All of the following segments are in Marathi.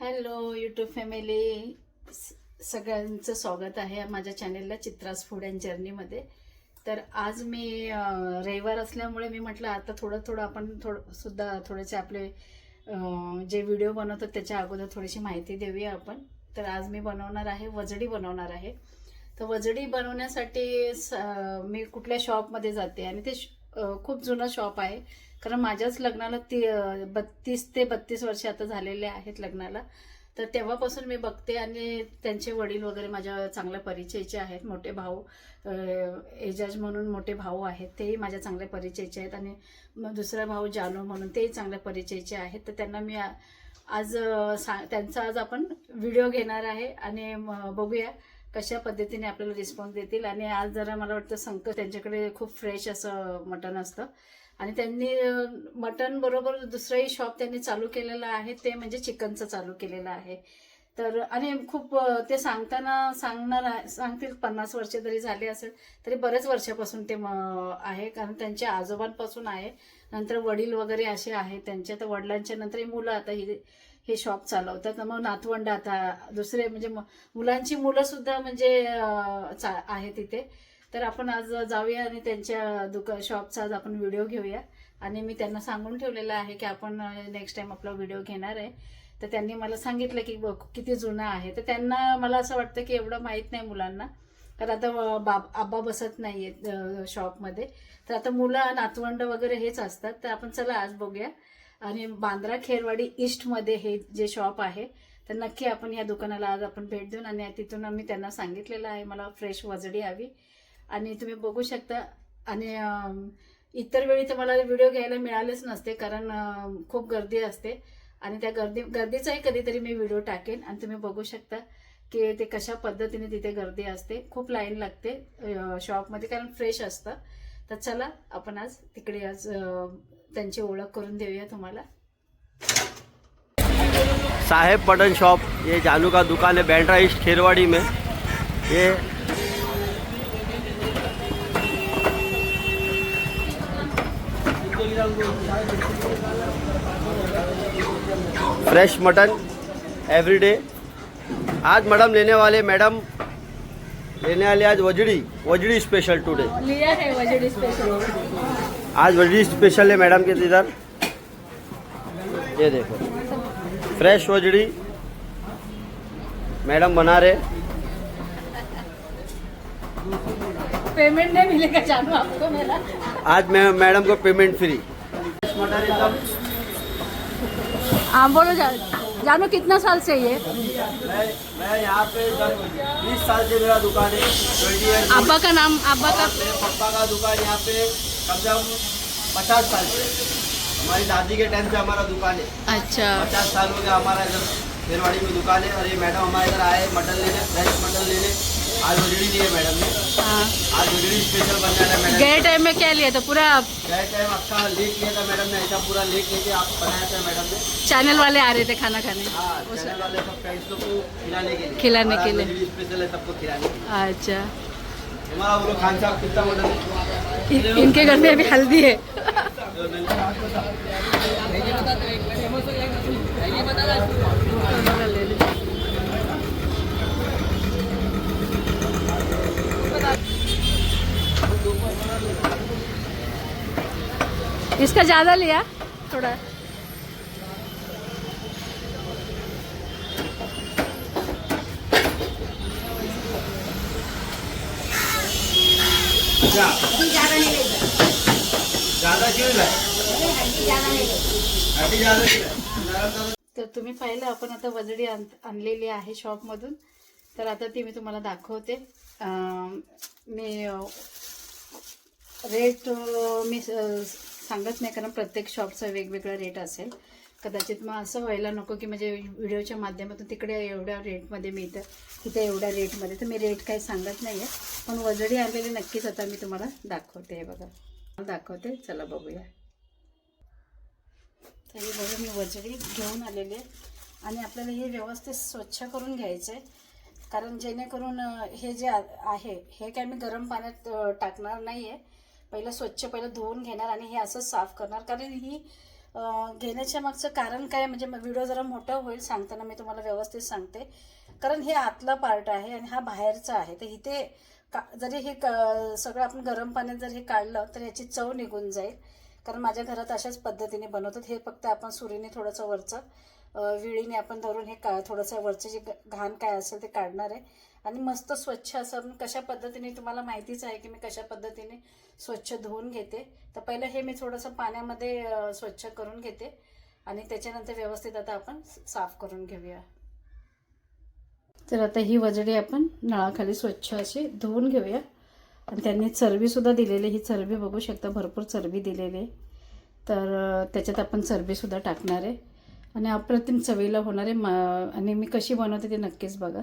हॅलो यूट्यूब फॅमिली स- सगळ्यांचं स्वागत आहे माझ्या चॅनेलला चित्रास फूड अँड जर्नीमध्ये तर आज मी रविवार असल्यामुळे मी म्हटलं आता थोडं थोडं आपण थोडं सुद्धा थोडेसे आपले जे व्हिडिओ बनवतो त्याच्या अगोदर थोडीशी माहिती देऊया आपण. तर आज मी बनवणार आहे वजडी बनवणार आहे. तर वजडी बनवण्यासाठी स- मी कुठल्या शॉपमध्ये जाते आणि ते श- खूप जुनं शॉप आहे. कारण माझ्याच लग्नाला ती बत्तीस ते बत्तीस वर्ष आता झालेले आहेत लग्नाला. तर तेव्हापासून मी बघते आणि त्यांचे वडील वगैरे माझ्या चांगल्या परिचयचे आहेत. मोठे भाऊ एजाज म्हणून मोठे भाऊ आहेत तेही माझ्या चांगल्या परिचयचे आहेत. आणि मग दुसरा भाऊ जानू म्हणून तेही चांगल्या परिचयचे आहेत. तर त्यांना मी आज सा त्यांचा आज आपण व्हिडिओ घेणार आहे आणि बघूया कशा पद्धतीने आपल्याला रिस्पॉन्स देतील. आणि आज जरा मला वाटतं संकट त्यांच्याकडे खूप फ्रेश असं मटण असतं. आणि त्यांनी मटन बरोबर दुसरंही शॉप त्यांनी चालू केलेलं आहे ते म्हणजे चिकनचं चालू केलेलं आहे. तर आणि खूप ते सांगताना सांगणार आहे- सांगतील पन्नास वर्ष जरी झाले असेल तरी बरेच वर्षापासून ते आहे कारण त्यांच्या आजोबांपासून आहे. नंतर वडील वगैरे असे आहेत त्यांच्या तर वडिलांच्या नंतर मुलं आता ही हे शॉप चालवतात. तर मग नातवंड आता दुसरे म्हणजे म- मुलांची मुलं सुद्धा म्हणजे चा- आहे तिथे. तर आपण आज जाऊया आणि त्यांच्या दुका शॉपचा आज आपण व्हिडिओ घेऊया. आणि मी त्यांना सांगून ठेवलेलं आहे की आपण नेक्स्ट टाइम आपला व्हिडिओ घेणार आहे. तर त्यांनी मला सांगितलं की बघ किती जुनं आहे. तर त्यांना मला असं वाटतं की एवढं माहीत नाही मुलांना. कारण आता बाब आब्बा बसत नाही आहेत शॉपमध्ये. तर आता मुलं नातवंड वगैरे हेच असतात. तर आपण चला आज बघूया. आणि बांद्रा खेरवाडी ईस्टमध्ये हे जे शॉप आहे तर नक्की आपण या दुकानाला आज आपण भेट देऊन आणि तिथून आम्ही त्यांना सांगितलेलं आहे. मला फ्रेश वजडी हवी. आणि तुम्ही बघू शकता. आणि इतर वेळी तर मला व्हिडिओ घ्यायला मिळालेच नसते कारण खूप गर्दी असते. आणि त्या गर्दी गर्दीचाही कधीतरी मी व्हिडिओ टाकेन आणि तुम्ही बघू शकता की ते कशा पद्धतीने तिथे गर्दी असते. खूप लाईन लागते शॉपमध्ये कारण फ्रेश असतं. तर चला आपण आज तिकडे आज त्यांची ओळख करून देऊया तुम्हाला. साहेब पटन शॉप ये जानू का दुकान है बैंड्रा ईस्ट खेरवाड़ी में। ये फ्रेश मटन एवरीडे आज मैडम लेने वाले मैडम लेने वाले आज वजड़ी वजड़ी स्पेशल टुडे लिया है वजडी स्पेशल आज वजड़ी स्पेशल है मैडम के इधर. ये देखो. फ्रेश वजड़ी. मैडम बना रहे. पेमेंट नहीं मिलेगा जानू आपको मेरा. आज मैं मैडम को पेमेंट फ्री। हाँ बोलो जा, जानू कितना साल से ये? मैं मैं यहाँ पे बीस साल से मेरा दुकान है ट्वेंटी अब्बा का नाम अब्बा का पापा का दुकान यहाँ पे कम से कम पचास साल से। हमारी दादी के टाइम से हमारा दुकान है। अच्छा। पचास साल हो गया हमारा इधर खेरवाड़ी में दुकान है और ये मैडम हमारे इधर आए मटन लेने फ्रेश मटन लेने। आज वजड़ी लिए मैडम ने। हाँ। आज वजड़ी स्पेशल बन रहा मैडम। गए टाइम में क्या लिया था? पूरा गए टाइम आपका लेक लिया था मैडम ने ऐसा पूरा लेक लेके आप बनाया था मैडम ने। चैनल वाले आ रहे थे खाना खाने। हाँ चैनल वाले खिलाने के लिए। खिलाने के लिए। स्पेशल है सबको खिलाने अच्छा। हमारा वो खान साहब कितना मटन इनके घर में अभी हल्दी है। इसका ज्यादा लिया? थोड़ा। तर तुम्ही पाहिलं आपण आता वजडी आण आणलेली आहे शॉपमधून. तर आता ती मी तुम्हाला दाखवते. मी रेट मी सांगत नाही कारण प्रत्येक शॉपचा वेगवेगळा रेट असेल. कदाचित मग असं व्हायला नको की म्हणजे व्हिडिओच्या माध्यमातून तिकडे एवढ्या रेटमध्ये मिळतं तिथे एवढ्या रेटमध्ये तर मी रेट काही सांगत नाही आहे पण वजडी आलेली नक्कीच आता मी तुम्हाला दाखवते हे बघा. दाखवते चला बघूया. तर हे बघा मी वजडी घेऊन आलेली आहे. आणि आपल्याला हे व्यवस्थित स्वच्छ करून घ्यायचं आहे कारण जेणेकरून हे जे आहे हे काय मी गरम पाण्यात टाकणार नाही आहे पहिलं स्वच्छ पहिलं धुवून घेणार आणि हे असं साफ करणार. कारण ही घेण्याच्या मागचं कारण काय म्हणजे व्हिडिओ जरा मोठा होईल सांगताना मी तुम्हाला व्यवस्थित सांगते. कारण हे आतला पार्ट आहे आणि हा बाहेरचा आहे. तर इथे का जरी हे क- सगळं आपण गरम पाण्यात जर हे काढलं तर याची चव निघून जाईल. कारण माझ्या घरात अशाच पद्धतीने बनवतात. हे फक्त आपण सुरीने थोडंसं वरचं विळीने आपण धरून हे का थोडंसं वरचं जे घाण काय असेल ते काढणार आहे. आणि मस्त स्वच्छ असं कशा पद्धतीने तुम्हाला माहितीच आहे की मी कशा पद्धतीने स्वच्छ धुवून घेते. तर पहिलं हे मी थोडंसं पाण्यामध्ये स्वच्छ करून घेते. आणि त्याच्यानंतर व्यवस्थित आता आपण साफ करून घेऊया. तर आता ही वजडी आपण नळाखाली स्वच्छ अशी धुवून घेऊया. आणि त्यांनी चरबीसुद्धा दिलेली ही चरबी बघू शकता भरपूर चरबी दिलेली आहे. तर त्याच्यात आपण चरबीसुद्धा टाकणार आहे. आणि अप्रतिम चवीला होणार आहे आणि मी कशी बनवते ते नक्कीच बघा.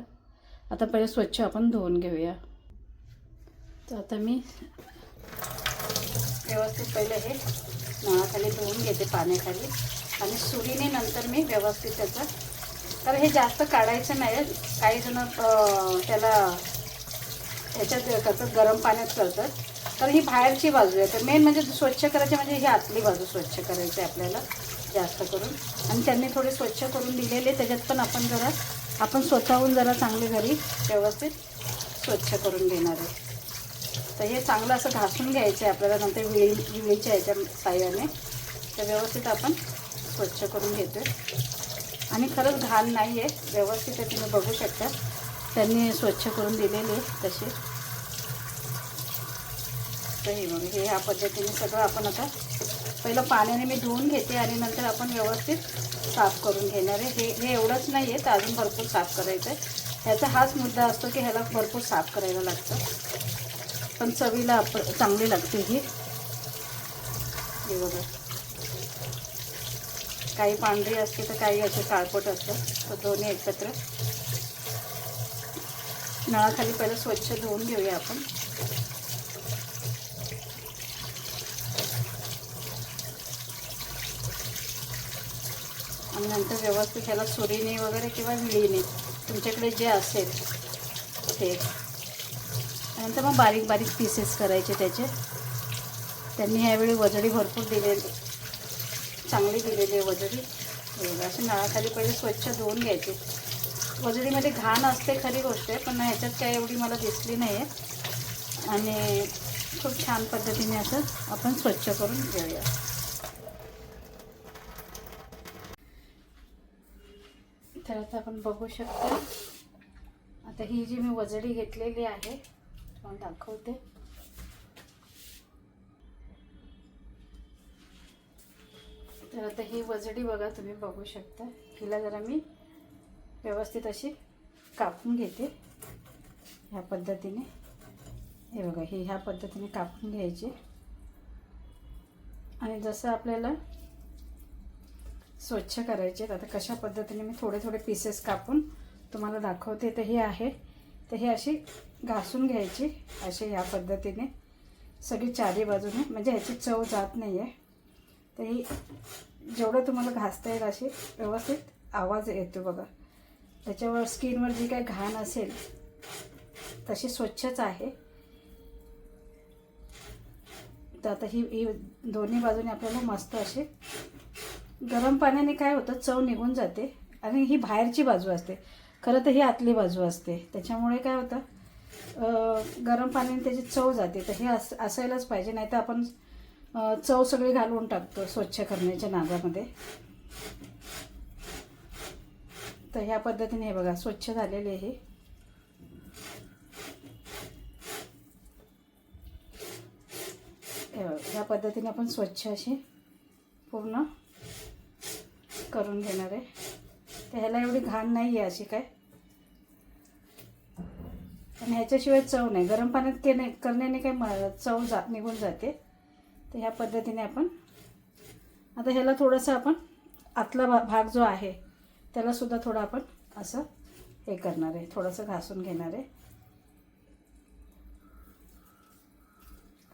आता पहिले स्वच्छ आपण धुवून घेऊया. तर आता मी व्यवस्थित पहिले हे नळाखाली धुवून घेते पाण्याखाली. आणि सुरीने नंतर मी व्यवस्थित त्याचं तर हे जास्त काढायचं नाही. काही जण त्याला ह्याच्यात करतात गरम पाण्यात करतात. तर ही बाहेरची बाजू आहे. तर मेन म्हणजे स्वच्छ करायची म्हणजे ही आतली बाजू स्वच्छ करायची आपल्याला जास्त करून. आणि त्यांनी थोडे स्वच्छ करून दिलेले. त्याच्यात पण आपण जरा आपण स्वतःहून जरा चांगले घरी व्यवस्थित स्वच्छ करून घेणार आहे तर हे चांगलं असं घासून घ्यायचं आहे आपल्याला नंतर विळी विळीच्या ह्याच्या साह्याने. तर व्यवस्थित आपण स्वच्छ करून घेतो आणि खरंच घाण नाही आहे व्यवस्थित आहे तुम्ही बघू शकता. त्यांनी स्वच्छ करून दिलेले तसे. तर हे मग हे ह्या पद्धतीने सगळं आपण आता पहिलं पाण्याने मी धुवून घेते आणि नंतर आपण व्यवस्थित साफ करून घेणार आहे. हे हे एवढंच नाही आहे तर अजून भरपूर साफ करायचं आहे. ह्याचा हाच मुद्दा असतो की ह्याला भरपूर साफ करायला लागतं. पण चवीला आप चांगली लागते ही. हे बघा. काही पांढरी असते तर काही असे काळपट असतात तर दोन्ही एकत्र. नळाखाली पहिलं स्वच्छ धुवून घेऊया आपण. आणि नंतर व्यवस्थित ह्याला सुरीने वगैरे किंवा विळीने तुमच्याकडे जे असेल ते. नंतर मग बारीक बारीक पीसेस करायचे त्याचे. त्यांनी ह्यावेळी वजडी भरपूर दिलेली चांगली दिलेली आहे वजडी. असं नळाखाली पहिले स्वच्छ धुवून घ्यायची. वजडीमध्ये घाण असते खरी गोष्ट आहे पण ह्याच्यात काय एवढी मला दिसली नाही आहे आणि खूप छान पद्धतीने असं आपण स्वच्छ करून घेऊया. तर आता आपण बघू शकतो. आता ही जी मी वजडी घेतलेली आहे तुम्हाला दाखवते. तर आता ही वजडी बघा तुम्ही बघू शकता. हिला जरा मी व्यवस्थित अशी कापून घेते. ह्या पद्धतीने. हे बघा ही ह्या पद्धतीने कापून घ्यायची. आणि जसं आपल्याला स्वच्छ करायचे आहेत. आता कशा पद्धतीने मी थोडे थोडे पीसेस कापून तुम्हाला दाखवते तर हे आहे. तर हे अशी घासून घ्यायची असे ह्या पद्धतीने. सगळी चारी बाजूने म्हणजे ह्याची चव जात नाही आहे तर ही जेवढं तुम्हाला घासता येईल अशी व्यवस्थित आवाज येतो बघा. त्याच्यावर स्किनवर जी काही घाण असेल तशी स्वच्छच आहे. तर आता ही ही दोन्ही बाजूने आपल्याला मस्त असे गरम पाण्याने काय होतं चव निघून जाते आणि ही बाहेरची बाजू असते. खरं तर ही आतली बाजू असते. त्याच्यामुळे काय होतं गरम पाण्याने त्याची चव जाते. तर हे अस असायलाच पाहिजे. नाही तर आपण चव सगळी घालवून टाकतो स्वच्छ करण्याच्या नागामध्ये तर ह्या पद्धतीने हे बघा स्वच्छ झालेले आहे. हे ह्या पद्धतीने आपण स्वच्छ असे पूर्ण करून घेणार आहे. तर ह्याला एवढी घाण नाही आहे अशी काय. आणि ह्याच्याशिवाय चव नाही. गरम पाण्यात केने करण्याने काय म- चव जा निघून जाते. तर ह्या पद्धतीने आपण आता ह्याला थोडंसं आपण आतला भा भाग जो आहे त्यालासुद्धा थोडं आपण असं हे करणार आहे. थोडंसं घासून घेणार आहे.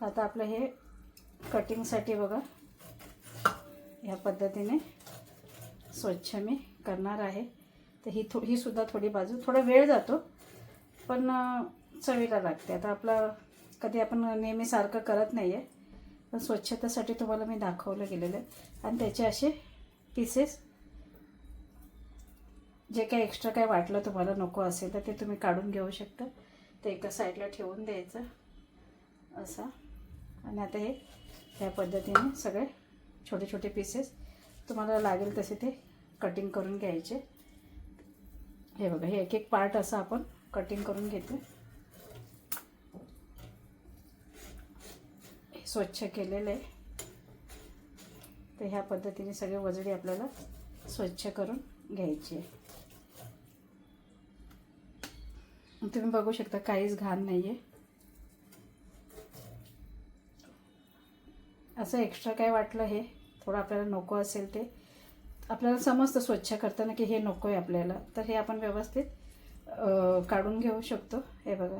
तर आता आपलं हे कटिंगसाठी बघा. ह्या पद्धतीने स्वच्छ मी करणार आहे. तर ही थो ही सुद्धा थोडी बाजू थोडा वेळ जातो पण चवीला लागते. आता आपलं कधी आपण नेहमी सारखं करत नाही आहे पण स्वच्छतेसाठी तुम्हाला मी दाखवलं गेलेलं आहे. आणि त्याचे असे पीसेस जे काही एक्स्ट्रा काय वाटलं तुम्हाला नको असेल तर ते तुम्ही काढून घेऊ शकता. ते एका साईडला ठेवून द्यायचं असं. आणि आता हे ह्या पद्धतीने सगळे छोटे छोटे पीसेस तुम्हाला लागेल तसे ते कटिंग करून घ्यायचे. हे बघा हे एक एक पार्ट असं आपण कटिंग करून घेतो हे स्वच्छ केलेलं आहे. तर ह्या पद्धतीने सगळे वजडी आपल्याला स्वच्छ करून घ्यायची आहे. तुम्ही बघू शकता काहीच घाण नाही आहे असं एक्स्ट्रा काय वाटलं हे? थोडं आपल्याला नको असेल ते आपल्याला समजतं स्वच्छ करताना की हे नको आहे आपल्याला. तर हे आपण व्यवस्थित काढून घेऊ शकतो. हे बघा.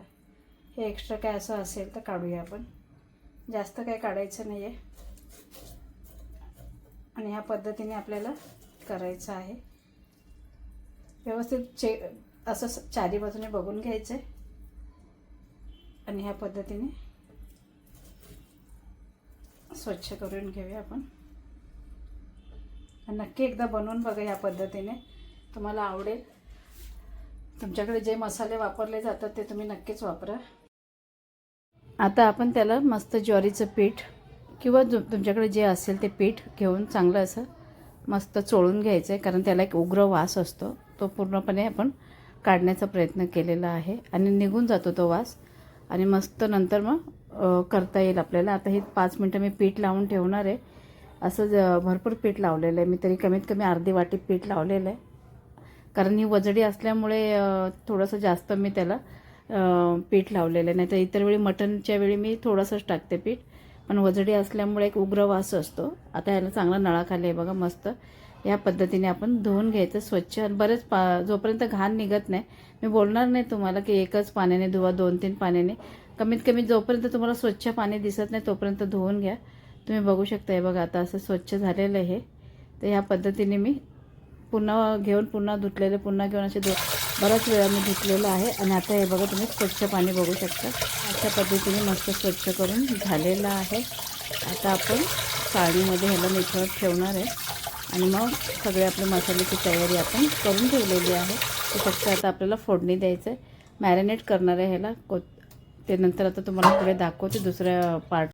हे एक्स्ट्रा काय असं असेल तर काढूया आपण. जास्त काय काढायचं नाही आहे आणि ह्या पद्धतीने आपल्याला करायचं आहे. व्यवस्थित चे असं चारी बाजूने बघून घ्यायचं आहे आणि ह्या पद्धतीने स्वच्छ करून घेऊया आपण. नक्की एकदा बनवून बघा या पद्धतीने. तुम्हाला आवडेल. तुमच्याकडे जे मसाले वापरले जातात ते तुम्ही नक्कीच वापरा. आता आपण त्याला मस्त ज्वारीचं पीठ किंवा जो तुमच्याकडे जे असेल ते पीठ घेऊन चांगलं असं मस्त चोळून घ्यायचं आहे कारण त्याला एक उग्र वास असतो. तो पूर्णपणे आपण काढण्याचा प्रयत्न केलेला आहे आणि निघून जातो तो वास. आणि मस्त नंतर मग करता येईल आपल्याला. आता हे पाच मिनटं मी पीठ लावून ठेवणार आहे. असं ज- भरपूर पीठ लावलेलं आहे. मी तरी कमीत कमी अर्धी वाटी पीठ लावलेलं आहे. कारण ही वजडी असल्यामुळे थोडंसं जास्त मी त्याला पीठ लावलेलं आहे. नाही तर इतर वेळी मटणच्या वेळी मी थोडंसंच टाकते पीठ. पण वजडी असल्यामुळे एक उग्र वास असतो. आता याला चांगला नळाखाली आहे बघा मस्त. या पद्धतीने आपण धुवून घ्यायचं स्वच्छ. आणि बरेच पा जोपर्यंत घाण निघत नाही मी बोलणार नाही तुम्हाला की एकच पाण्याने धुवा दोन तीन पाण्याने. कमीत कमी जोपर्यंत तुम्हाला स्वच्छ पाणी दिसत नाही तोपर्यंत धुवून घ्या. तुम्ही बघू शकता हे बघा आता असं स्वच्छ झालेलं आहे. तर ह्या पद्धतीने मी पुन्हा घेऊन पुन्हा धुतलेले पुन्हा घेऊन असे धु बऱ्याच वेळा मी धुतलेलं आहे. आणि आता हे बघा तुम्ही स्वच्छ पाणी बघू शकता. अशा पद्धतीने मस्त स्वच्छ करून झालेलं आहे. आता आपण साडीमध्ये ह्याला निथळत ठेवणार आहे. आणि मग सगळे आपले मसाल्याची तयारी आपण करून ठेवलेली आहे. ते फक्त आता आपल्याला फोडणी द्यायचं आहे. मॅरिनेट करणार आहे ह्याला. को ते नंतर आता तुम्हाला पुढे दाखवते दुसऱ्या पार्ट